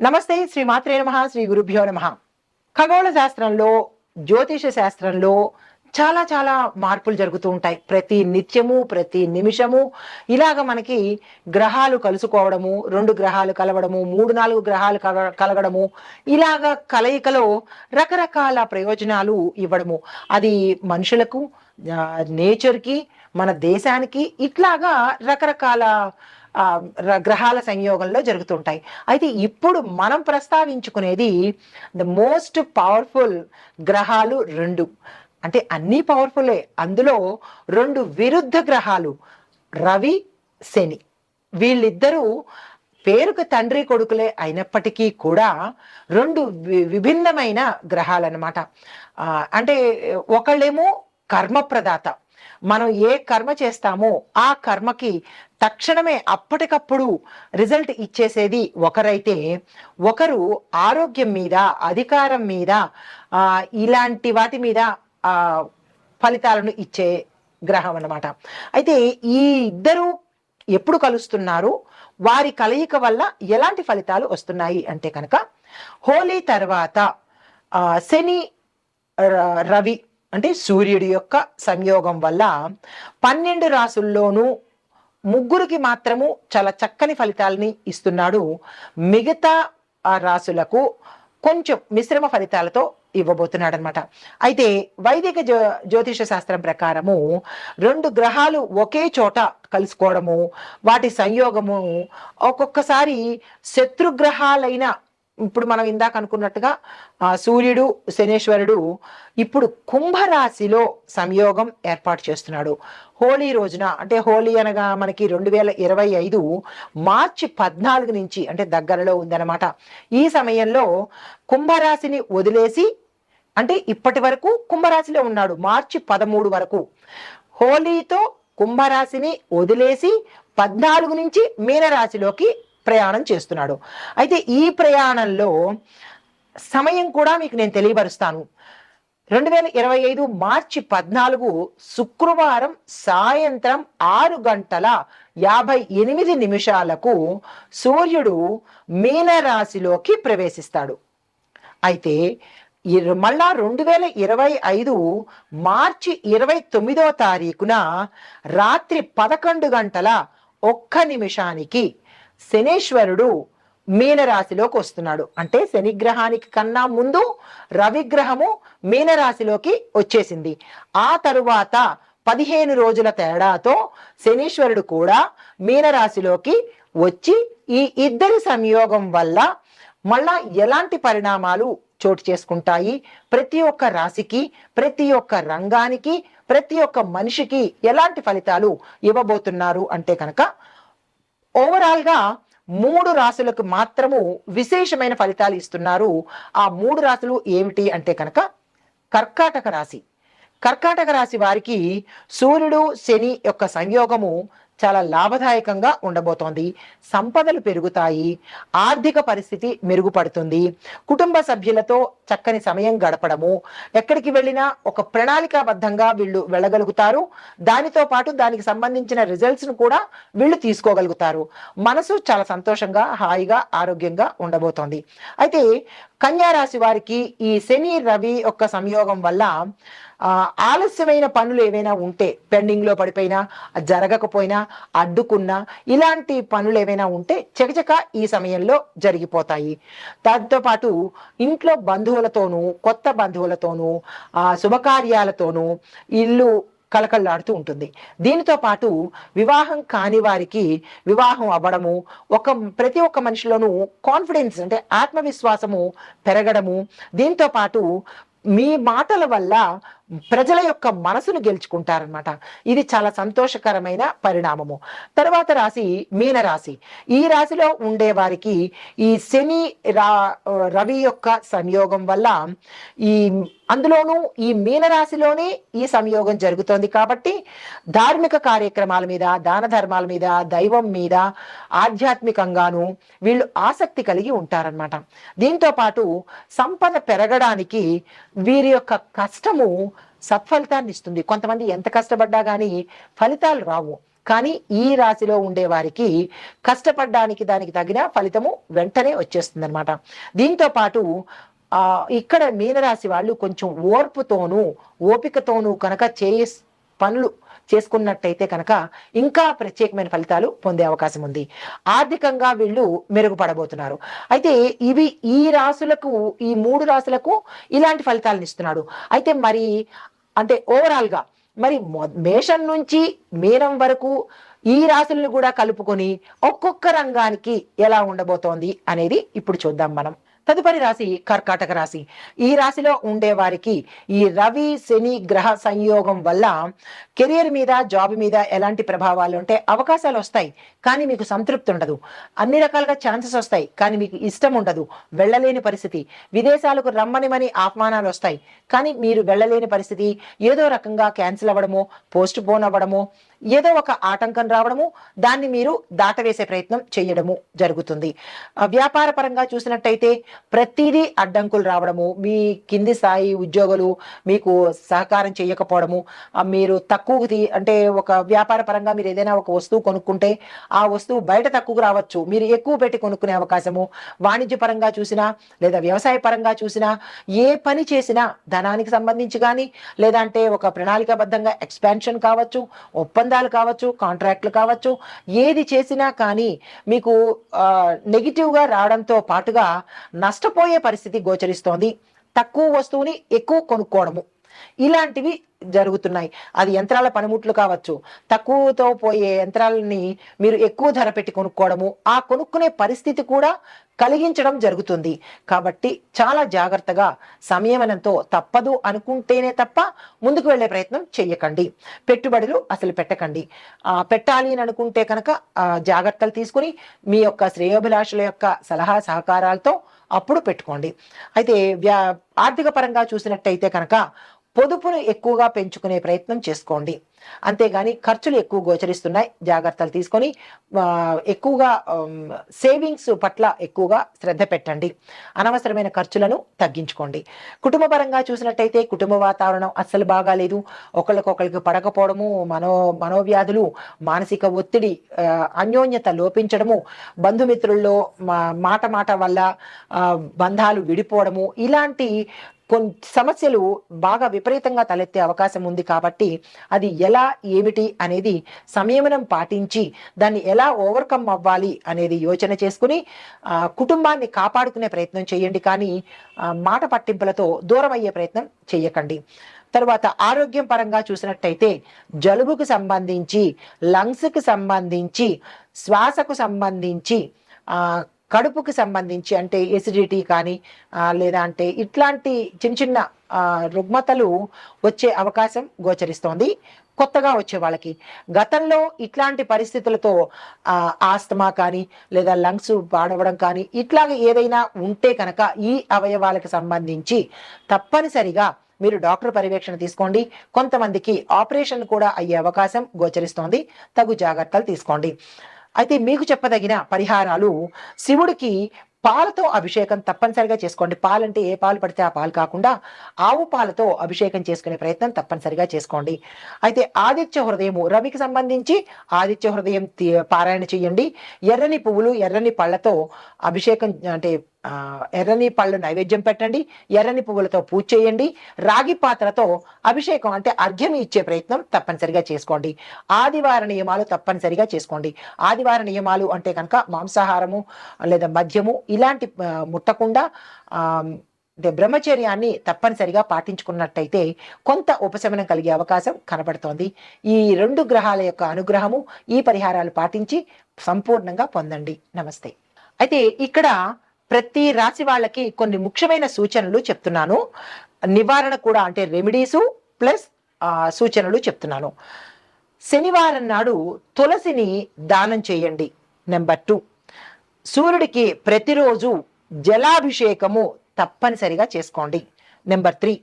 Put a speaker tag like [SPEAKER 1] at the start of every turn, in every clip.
[SPEAKER 1] నమస్తే శ్రీ మాత్రే నమ శ్రీ గురుభ్యో నమ. ఖగోళ శాస్త్రంలో జ్యోతిష శాస్త్రంలో చాలా చాలా మార్పులు జరుగుతూ ఉంటాయి. ప్రతి నిత్యము ప్రతి నిమిషము. ఇలాగ మనకి గ్రహాలు కలుసుకోవడము రెండు గ్రహాలు కలవడము మూడు నాలుగు గ్రహాలు కల- కలగడము ఇలాగ కలయికలో రకరకాల ప్రయోజనాలు ఇవ్వడము. అది మనుషులకు నేచర్కి మన దేశానికి ఇట్లాగా రకరకాల ర- గ్రహాల సంయోగంలో జరుగుతుంటాయి. అయితే ఇప్పుడు మనం ప్రస్తావించుకునేది ద మోస్ట్ పవర్ఫుల్ గ్రహాలు రెండు. అంటే అన్నీ పవర్ఫుల్లే అందులో రెండు విరుద్ధ గ్రహాలు రవి శని. వీళ్ళిద్దరూ పేరుకు తండ్రి కొడుకులే అయినప్పటికీ కూడా రెండు వి- విభిన్నమైన గ్రహాలన్నమాట. అంటే ఒకళ్ళేమో కర్మప్రదాత. మనం ఏ కర్మ చేస్తామో ఆ కర్మకి తక్షణమే అప్పటికప్పుడు రిజల్ట్ ఇచ్చేసేది ఒకరైతే ఒకరు ఆరోగ్యం మీద అధికారం మీద ఇలాంటి వాటి మీద ఆ, ఫలితాలను ఇచ్చే గ్రహం అన్నమాట. అయితే ఈ ఇద్దరు ఎప్పుడు కలుస్తున్నారు? వారి కలయిక వల్ల ఎలాంటి ఫలితాలు వస్తున్నాయి అంటే కనుక హోలీ తర్వాత శని ర- రవి అంటే సూర్యుడి యొక్క సంయోగం వల్ల పన్నెండు రాసుల్లోనూ ముగ్గురికి మాత్రము చాలా చక్కని ఫలితాలని ఇస్తున్నాడు. మిగతా రాసులకు కొంచెం మిశ్రమ ఫలితాలతో ఇవ్వబోతున్నాడు అనమాట అయితే వైదిక జ్యో జ్యోతిష శాస్త్రం ప్రకారము రెండు గ్రహాలు ఒకే చోట కలుసుకోవడము వాటి సంయోగము ఒక్కొక్కసారి శత్రుగ్రహాలైన ఇప్పుడు మనం ఇందాక అనుకున్నట్టుగా సూర్యుడు శనేశ్వరుడు ఇప్పుడు కుంభరాశిలో సంయోగం ఏర్పాటు చేస్తున్నాడు. హోలీ రోజున అంటే హోలీ అనగా మనకి రెండు వేల ఇరవై ఐదు మార్చి పద్నాలుగు నుంచి అంటే దగ్గరలో ఉందన్నమాట. ఈ సమయంలో కుంభరాశిని వదిలేసి అంటే ఇప్పటి వరకు కుంభరాశిలో ఉన్నాడు మార్చి పదమూడు వరకు. హోలీతో కుంభరాశిని వదిలేసి పద్నాలుగు నుంచి మీనరాశిలోకి ప్రయాణం చేస్తున్నాడు. అయితే ఈ ప్రయాణంలో సమయం కూడా మీకు నేను తెలియపరుస్తాను. రెండు వేల ఇరవై ఐదు మార్చి పద్నాలుగు శుక్రవారం సాయంత్రం ఆరు గంటల యాభై ఎనిమిది నిమిషాలకు సూర్యుడు మీనరాశిలోకి ప్రవేశిస్తాడు. అయితే మళ్ళా రెండు వేల ఇరవై ఐదు మార్చి ఇరవై తొమ్మిదో తారీఖున రాత్రి పదకొండు గంటల ఒక్క నిమిషానికి శనేశ్వరుడు మీనరాశిలోకి వస్తున్నాడు. అంటే శనిగ్రహానికి కన్నా ముందు రవిగ్రహము మీనరాశిలోకి వచ్చేసింది. ఆ తరువాత పదిహేను రోజుల తేడాతో శనీశ్వరుడు కూడా మీనరాశిలోకి వచ్చి ఈ ఇద్దరి సంయోగం వల్ల మళ్ళా ఎలాంటి పరిణామాలు చోటు చేసుకుంటాయి? ప్రతి ఒక్క రాశికి ప్రతి ఒక్క రంగానికి ప్రతి ఒక్క మనిషికి ఎలాంటి ఫలితాలు ఇవ్వబోతున్నారు? అంటే కనుక ఓవరాల్గా మూడు రాశులకు మాత్రము విశేషమైన ఫలితాలు ఇస్తున్నారు. ఆ మూడు రాశులు ఏమిటి అంటే కనుక కర్కాటక రాశి. కర్కాటక రాశి వారికి సూర్యుడు శని యొక్క సంయోగము చాలా లాభదాయకంగా ఉండబోతోంది. సంపదలు పెరుగుతాయి. ఆర్థిక పరిస్థితి మెరుగుపడుతుంది. కుటుంబ సభ్యులతో చక్కని సమయం గడపడము. ఎక్కడికి వెళ్ళినా ఒక ప్రణాళికాబద్ధంగా వీళ్ళు వెళ్ళగలుగుతారు. దానితో పాటు దానికి సంబంధించిన రిజల్ట్స్ను కూడా వీళ్ళు తీసుకోగలుగుతారు. మనసు చాలా సంతోషంగా హాయిగా ఆరోగ్యంగా ఉండబోతోంది. అయితే కన్యా రాశి వారికి ఈ శని రవి యొక్క సంయోగం వల్ల ఆలస్యమైన పనులు ఏవైనా ఉంటే పెండింగ్లో పడిపోయినా జరగకపోయినా అడ్డుకున్నా ఇలాంటి పనులు ఏవైనా ఉంటే చకచక ఈ సమయంలో జరిగిపోతాయి. దాంతోపాటు ఇంట్లో బంధువులతోనూ కొత్త బంధువులతోనూ ఆ శుభకార్యాలతోనూ ఇల్లు కలకల్లాడుతూ ఉంటుంది. దీనితో పాటు వివాహం కాని వారికి వివాహం అవ్వడము ఒక ప్రతి ఒక్క మనిషిలోనూ కాన్ఫిడెన్స్ అంటే ఆత్మవిశ్వాసము పెరగడము దీంతో పాటు మీ మాటల వల్ల ప్రజల యొక్క మనసును గెలుచుకుంటారనమాట ఇది చాలా సంతోషకరమైన పరిణామము. తర్వాత రాశి మీనరాశి. ఈ రాశిలో ఉండే వారికి ఈ శని రా రవి యొక్క సంయోగం వల్ల ఈ అందులోనూ ఈ మీనరాశిలోనే ఈ సంయోగం జరుగుతోంది కాబట్టి ధార్మిక కార్యక్రమాల మీద దాన ధర్మాల మీద దైవం మీద ఆధ్యాత్మికంగాను వీళ్ళు ఆసక్తి కలిగి ఉంటారనమాట దీంతో పాటు సంపద పెరగడానికి వీరి యొక్క కష్టము సత్ఫలితాన్ని ఇస్తుంది. కొంతమంది ఎంత కష్టపడ్డా కానీ ఫలితాలు రావు. కానీ ఈ రాశిలో ఉండే వారికి కష్టపడడానికి దానికి తగిన ఫలితము వెంటనే వచ్చేస్తుంది అనమాట దీంతో పాటు ఆ ఇక్కడ మీనరాశి వాళ్ళు కొంచెం ఓర్పుతోనూ ఓపికతోనూ కనుక చే పనులు చేసుకున్నట్టయితే కనుక ఇంకా ప్రత్యేకమైన ఫలితాలు పొందే అవకాశం ఉంది. ఆర్థికంగా వీళ్ళు మెరుగుపడబోతున్నారు. అయితే ఇవి ఈ రాసులకు ఈ మూడు రాసులకు ఇలాంటి ఫలితాలను ఇస్తున్నాడు. అయితే మరి అంటే ఓవరాల్గా మరి మొ- మేషం నుంచి మీనం వరకు ఈ రాశులను కూడా కలుపుకొని ఒక్కొక్క రంగానికి ఎలా ఉండబోతోంది అనేది ఇప్పుడు చూద్దాం మనం. తదుపరి రాశి కర్కాటక రాశి. ఈ రాశిలో ఉండే వారికి ఈ రవి శని గ్రహ సంయోగం వల్ల కెరియర్ మీద జాబ్ మీద ఎలాంటి ప్రభావాలు ఉంటే అవకాశాలు వస్తాయి. కానీ మీకు సంతృప్తి ఉండదు. అన్ని రకాలుగా ఛాన్సెస్ వస్తాయి. కానీ మీకు ఇష్టం ఉండదు. వెళ్ళలేని పరిస్థితి. విదేశాలకు రమ్మనిమని ఆహ్వానాలు వస్తాయి. కానీ మీరు వెళ్ళలేని పరిస్థితి. ఏదో రకంగా క్యాన్సిల్ అవ్వడము పోస్ట్ పోన్ అవ్వడము ఏదో ఒక ఆటంకం రావడము దాన్ని మీరు దాటవేసే ప్రయత్నం చేయడము జరుగుతుంది. వ్యాపార పరంగా చూసినట్టయితే ప్రతిదీ అడ్డంకులు రావడము మీ కింది స్థాయి ఉద్యోగులు మీకు సహకారం చేయకపోవడము మీరు తక్కువది అంటే ఒక వ్యాపార పరంగా మీరు ఏదైనా ఒక వస్తువు కొనుక్కుంటే ఆ వస్తువు బయట తక్కువకు రావచ్చు. మీరు ఎక్కువ పెట్టి కొనుక్కునే అవకాశము వాణిజ్య పరంగా చూసినా లేదా వ్యవసాయ పరంగా చూసినా ఏ పని చేసినా ధనానికి సంబంధించి కానీ లేదంటే ఒక ప్రణాళికాబద్ధంగా ఎక్స్పాన్షన్ కావచ్చు ఒప్పందాలు కావచ్చు కాంట్రాక్ట్లు కావచ్చు ఏది చేసినా కానీ మీకు ఆ, నెగిటివ్గా రావడంతో పాటుగా నష్టపోయే పరిస్థితి గోచరిస్తోంది. తక్కువ వస్తువుని ఎక్కువ కొనుక్కోవడము. ఇలాంటివి జరుగుతున్నాయి. అది యంత్రాల పనిముట్లు కావచ్చు. తక్కువతో పోయే యంత్రాలని మీరు ఎక్కువ ధర పెట్టి కొనుక్కోవడము ఆ కొనుక్కునే పరిస్థితి కూడా కలిగించడం జరుగుతుంది. కాబట్టి చాలా జాగ్రత్తగా సంయమనంతో తప్పదు అనుకుంటేనే తప్ప ముందుకు వెళ్ళే ప్రయత్నం చేయకండి పెట్టుబడులు అసలు పెట్టకండి. ఆ, పెట్టాలి అని అనుకుంటే కనుక జాగ్రత్తలు తీసుకుని మీ యొక్క శ్రేయోభిలాషుల యొక్క సలహా సహకారాలతో అప్పుడు పెట్టుకోండి. అయితే వ్యా ఆర్థిక పరంగా చూసినట్టయితే కనుక పొదుపును ఎక్కువగా పెంచుకునే ప్రయత్నం చేసుకోండి. అంతేగాని ఖర్చులు ఎక్కువ గోచరిస్తున్నాయి. జాగ్రత్తలు తీసుకొని ఎక్కువగా సేవింగ్స్ పట్ల ఎక్కువగా శ్రద్ధ పెట్టండి. అనవసరమైన ఖర్చులను తగ్గించుకోండి. కుటుంబపరంగా చూసినట్టయితే కుటుంబ వాతావరణం అస్సలు బాగాలేదు. ఒకళ్ళకొకళ్ళకి పడకపోవడము మనో మనోవ్యాధులు మానసిక ఒత్తిడి అన్యోన్యత లోపించడము బంధుమిత్రుల్లో మా- మాట మాట వల్ల బంధాలు విడిపోవడము ఇలాంటి కొన్ని సమస్యలు బాగా విపరీతంగా తలెత్తే అవకాశం ఉంది కాబట్టి అది ఎలా ఏమిటి అనేది సంయమనం పాటించి దాన్ని ఎలా ఓవర్కమ్ అవ్వాలి అనేది యోచన చేసుకుని కుటుంబాన్ని కాపాడుకునే ప్రయత్నం చేయండి కానీ మాట పట్టింపులతో దూరం అయ్యే ప్రయత్నం చేయకండి. తర్వాత ఆరోగ్యం పరంగా చూసినట్టయితే జలుబుకు సంబంధించి లంగ్స్కు సంబంధించి శ్వాసకు సంబంధించి కడుపుకి సంబంధించి అంటే ఎసిడిటీ కానీ లేదా అంటే ఇట్లాంటి చిన్న చిన్న రుగ్మతలు వచ్చే అవకాశం గోచరిస్తోంది. కొత్తగా వచ్చే వాళ్ళకి గతంలో ఇట్లాంటి పరిస్థితులతో ఆస్తమా కానీ లేదా లంగ్స్ పాడవడం కానీ ఇట్లా ఏదైనా ఉంటే కనుక ఈ అవయవాలకు సంబంధించి తప్పనిసరిగా మీరు డాక్టర్ పర్యవేక్షణ తీసుకోండి. కొంతమందికి ఆపరేషన్ కూడా అయ్యే అవకాశం గోచరిస్తోంది. తగు జాగ్రత్తలు తీసుకోండి. అయితే మీకు చెప్పదగిన పరిహారాలు శివుడికి పాలతో అభిషేకం తప్పనిసరిగా చేసుకోండి. పాలంటే ఏ పాలు పడితే ఆ పాలు కాకుండా ఆవు పాలతో అభిషేకం చేసుకునే ప్రయత్నం తప్పనిసరిగా చేసుకోండి. అయితే ఆదిత్య హృదయము రవికి సంబంధించి ఆదిత్య హృదయం తీ- పారాయణ చేయండి. ఎర్రని పువ్వులు ఎర్రని పళ్ళతో అభిషేకం అంటే ఎర్రని పళ్ళు నైవేద్యం పెట్టండి ఎర్రని పువ్వులతో పూజ చేయండి రాగి పాత్రతో అభిషేకం అంటే అర్ఘ్యం ఇచ్చే ప్రయత్నం తప్పనిసరిగా చేసుకోండి. ఆదివార నియమాలు తప్పనిసరిగా చేసుకోండి. ఆదివార నియమాలు అంటే కనుక మాంసాహారము లేదా మద్యము ఇలాంటి ముట్టకుండా అంటే బ్రహ్మచర్యాన్ని తప్పనిసరిగా పాటించుకున్నట్టయితే కొంత ఉపశమనం కలిగే అవకాశం కనబడుతోంది. ఈ రెండు గ్రహాల యొక్క అనుగ్రహము ఈ పరిహారాలు పాటించి సంపూర్ణంగా పొందండి. నమస్తే. అయితే ఇక్కడ ప్రతి రాశి వాళ్ళకి కొన్ని ముఖ్యమైన సూచనలు చెప్తున్నాను. నివారణ కూడా అంటే రెమెడీసు ప్లస్ సూచనలు చెప్తున్నాను. శనివారం నాడు తులసిని దానం చేయండి. Number two. సూర్యుడికి ప్రతిరోజు జలాభిషేకము తప్పనిసరిగా చేసుకోండి. Number three.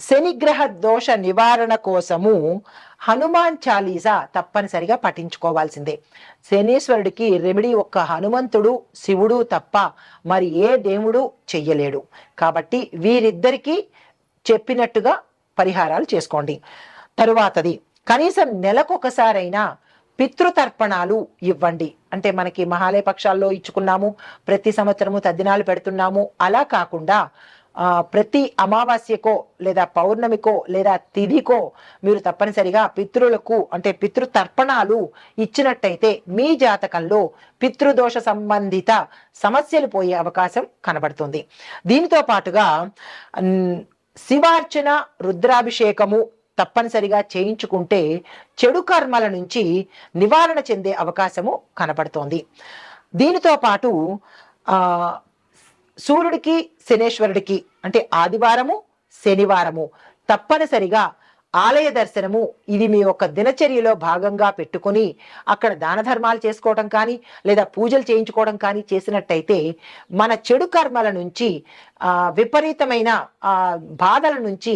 [SPEAKER 1] శనిగ్రహ దోష నివారణ కోసము హనుమాన్ చాలీసా తప్పనిసరిగా పఠించుకోవాల్సిందే. శనీశ్వరుడికి రెమెడీ ఒక్క హనుమంతుడు శివుడు తప్ప మరి ఏ దేవుడు చెయ్యలేడు. కాబట్టి వీరిద్దరికీ చెప్పినట్టుగా పరిహారాలు చేసుకోండి. తరువాతది కనీసం నెలకొకసారైనా పితృతర్పణాలు ఇవ్వండి. అంటే మనకి మహాలయ పక్షాల్లో ఇచ్చుకున్నాము ప్రతి సంవత్సరము తద్దినాలు పెడుతున్నాము. అలా కాకుండా ప్రతి అమావాస్యకో లేదా పౌర్ణమికో లేదా తిథికో మీరు తప్పనిసరిగా పితృలకు అంటే పితృతర్పణాలు ఇచ్చినట్టయితే మీ జాతకంలో పితృదోష సంబంధిత సమస్యలు పోయే అవకాశం కనబడుతుంది. దీనితో పాటుగా శివార్చన రుద్రాభిషేకము తప్పనిసరిగా చేయించుకుంటే చెడు కర్మల నుంచి నివారణ చెందే అవకాశము కనబడుతోంది. దీనితో పాటు ఆ సూర్యుడికి శనేశ్వరుడికి అంటే ఆదివారము శనివారము. తప్పనిసరిగా ఆలయ దర్శనము ఇది మీ యొక్క దినచర్యలో భాగంగా పెట్టుకొని అక్కడ దాన ధర్మాలు చేసుకోవడం కానీ లేదా పూజలు చేయించుకోవడం కానీ చేసినట్టయితే మన చెడు కర్మల నుంచి విపరీతమైన బాధల నుంచి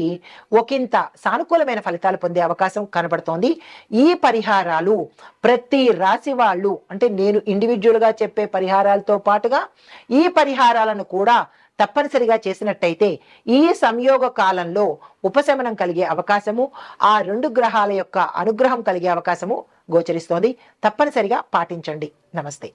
[SPEAKER 1] ఒకంత సానుకూలమైన ఫలితాలు పొందే అవకాశం కనబడుతోంది. ఈ పరిహారాలు ప్రతి రాశి వాళ్ళు అంటే నేను ఇండివిజువల్గా చెప్పే పరిహారాలతో పాటుగా ఈ పరిహారాలను కూడా తప్పనిసరిగా చేసినట్టయితే ఈ సంయోగ కాలంలో ఉపశమనం కలిగే అవకాశము ఆ రెండు గ్రహాల యొక్క అనుగ్రహం కలిగే అవకాశము గోచరిస్తోంది. తప్పనిసరిగా పాటించండి. నమస్తే.